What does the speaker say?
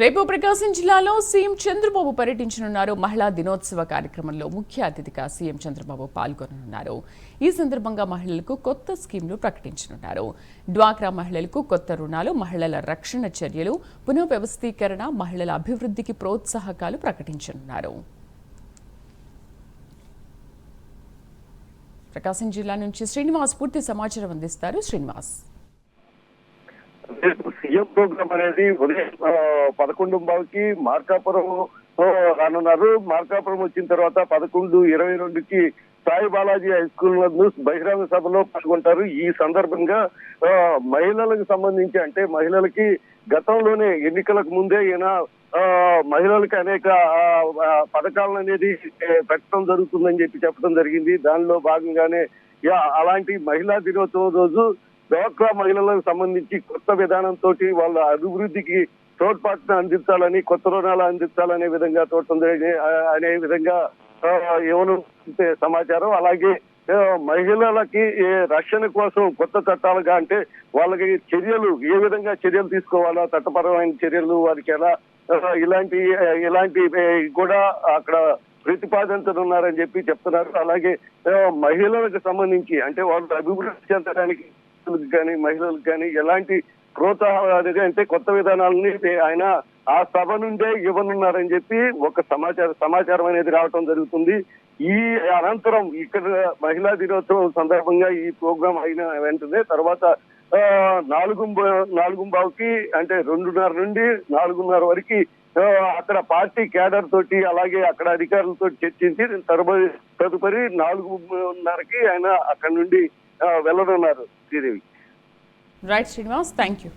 రేపు ప్రకాశం జిల్లాలో సీఎం చంద్రబాబు పర్యటించనున్నారు. మహిళా దినోత్సవ కార్యక్రమంలో ముఖ్య అతిథిగా సీఎం చంద్రబాబు పాల్గొననున్నారు. ఈ సందర్భంగా మహిళలకు కొత్త స్కీమ్లు ప్రకటించనున్నారు. డ్వాక్రా మహిళలకు కొత్త రుణాలు మహిళల రక్షణ చర్యలు పునఃవ్యవస్థీకరణ మహిళల అభివృద్ధికి ప్రోత్సాహకాలు ప్రకటించనున్నారు. ప్రకాశం జిల్లా నుంచి శ్రీనివాస్ పూర్తి సమాచారం అందిస్తారు. శ్రీనివాస్. రేపు సీఎం ప్రోగ్రామ్ అనేది ఉదయం పదకొండు బావుకి మార్కాపురం రానున్నారు. మార్కాపురం వచ్చిన తర్వాత పదకొండు ఇరవై రెండుకి సాయి బాలాజీ హై స్కూల్ నందు బహిరంగ సభలో పాల్గొంటారు. ఈ సందర్భంగా మహిళలకు సంబంధించి అంటే మహిళలకి గతంలోనే ఎన్నికలకు ముందే ఈయన మహిళలకు అనేక పథకాలను అనేది పెట్టడం జరుగుతుందని చెప్పి చెప్పడం జరిగింది. దానిలో భాగంగానే అలాంటి మహిళా దినోత్సవం రోజు డ్వాక్రా మహిళలకు సంబంధించి కొత్త విధానంతో వాళ్ళ అభివృద్ధికి తోడ్పాటును అందించాలని కొత్త రుణాలు అందించాలనే విధంగా తోడుతుంది అనే విధంగా ఏమను సమాచారం. అలాగే మహిళలకి రక్షణ కోసం కొత్త చట్టాలుగా అంటే వాళ్ళకి చర్యలు ఏ విధంగా చర్యలు తీసుకోవాలో చట్టపరమైన చర్యలు వారికి ఎలా ఇలాంటి ఇలాంటి కూడా అక్కడ ప్రతిపాదించనున్నారని చెప్పి చెప్తున్నారు. అలాగే మహిళలకు సంబంధించి అంటే వాళ్ళు అభివృద్ధి చెందడానికి పురుషులకు కానీ మహిళలకు కానీ ఎలాంటి ప్రోత్సాహాలు అంటే కొత్త విధానాలని ఆయన ఆ సభ నుండే ఇవ్వనున్నారని చెప్పి ఒక సమాచారం సమాచారం అనేది రావటం జరుగుతుంది. ఈ అనంతరం ఇక్కడ మహిళా దినోత్సవం సందర్భంగా ఈ ప్రోగ్రాం అయిన వెంటనే తర్వాత నాలుగు నాలుగు బావుకి అంటే రెండున్నర నుండి నాలుగున్నర వరకు అక్కడ పార్టీ కేడర్ తోటి అలాగే అక్కడ అధికారులతో చర్చించి తదుపరి తదుపరి నాలుగున్నరకి ఆయన అక్కడ నుండి వెళ్ళనున్నారు Sridevi. Right Srinivas thank you